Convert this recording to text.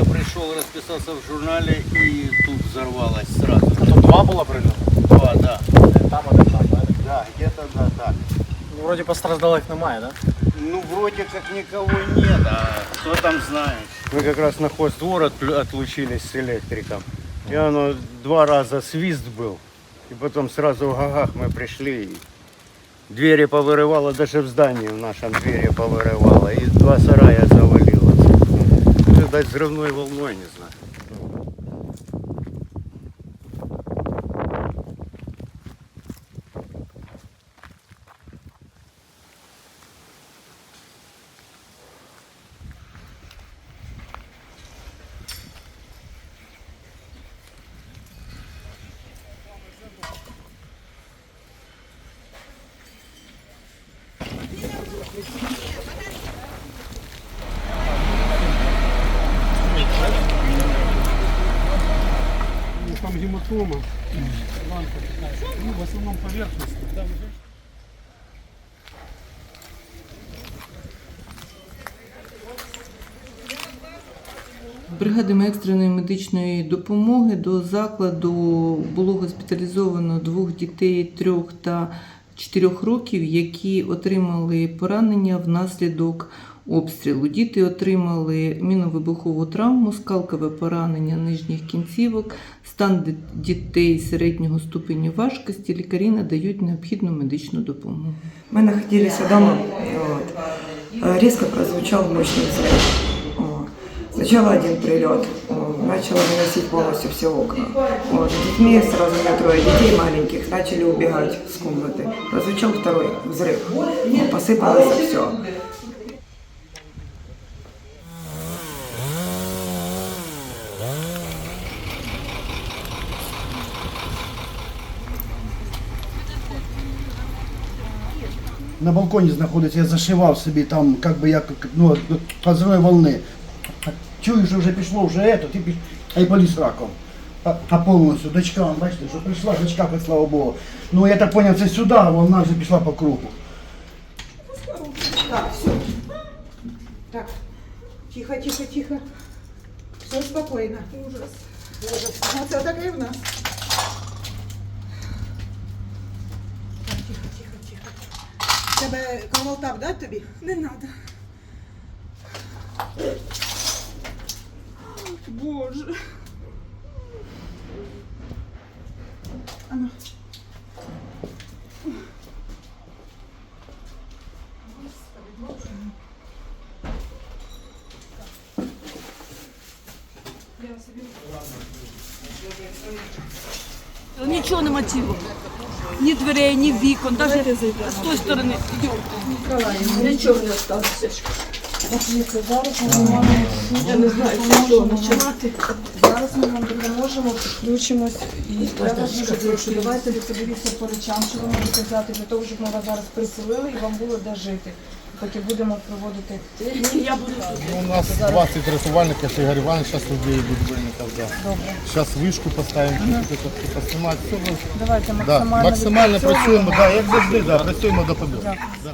я пришел, расписался в журнале и тут взорвалось сразу. Тут два було прильоти? Два, да. Там один там, так? Да, где-то да, так. Ну, вроді постраждалих немає, так? Ну, вроде как никого нет, а кто там знает. Мы как раз на хоздвор отклю- отлучились с электриком. И оно два раза свист был. И потом сразу в гагах мы пришли. И двери повырывало, даже в здании в нашем двери повырывало. И два сарая завалило. Видать, взрывной волной, не знаю. Там гематома. Ну, в основном поверхностно. Бригадами екстреної медичної допомоги до закладу було госпіталізовано двох дітей трьох та чотирьох років, які отримали поранення внаслідок обстрілу. Діти отримали міновибухову травму, скалкове поранення нижніх кінцівок, стан ди- дітей середнього ступеню важкості. Лікарі надають необхідну медичну допомогу. Мы находились дома, вот. Э, резко прозвучал мощный взрыв. Вот. Сначала один прилет, вот, начало выносить полностью все окна. Вот. С детьми сразу у меня трое детей маленьких начали убегать с комнаты. Прозвучал второй взрыв, Вот, посыпалось все. на балконі знаходиться, я зашивав собі там, як би як ну, від взривної волни. Чую, що вже пішло вже ето, ти піш... а й поліз раком. А, а повністю, дочка, вон, бачите, що прийшла, дочка, хоч, слава Богу. Ну я так зрозумів, це сюди, а вона вже пішла по кругу. Так, все. Так, тихо, тихо, тихо. Все спокойно. Ужас. Ужас. Ну, це таке і в нас. Тебе колотав, да, тобі? Не надо. Боже. Ану. Нічого нема цілого. Ні дверей, ні вікон, навіть з тої сторони. Нічого не осталося. Я не знаю, з чого починати. Зараз ми вам допоможемо, підключимось і дуже прошу. Давайте ви подивіться по речам, що ви можете взяти для того, щоб ми вас зараз приселили і вам було де жити. Поки будемо проводити я буду тут. У нас 20 рятувальників, ще Ігор Иванович зараз людей будильников, да. добре. Зараз вишку поставимо, чуть-чуть поснимать. Все, Давайте да, максимально максимально працюємо, да, як завжди, да, працюємо до побіду. Да.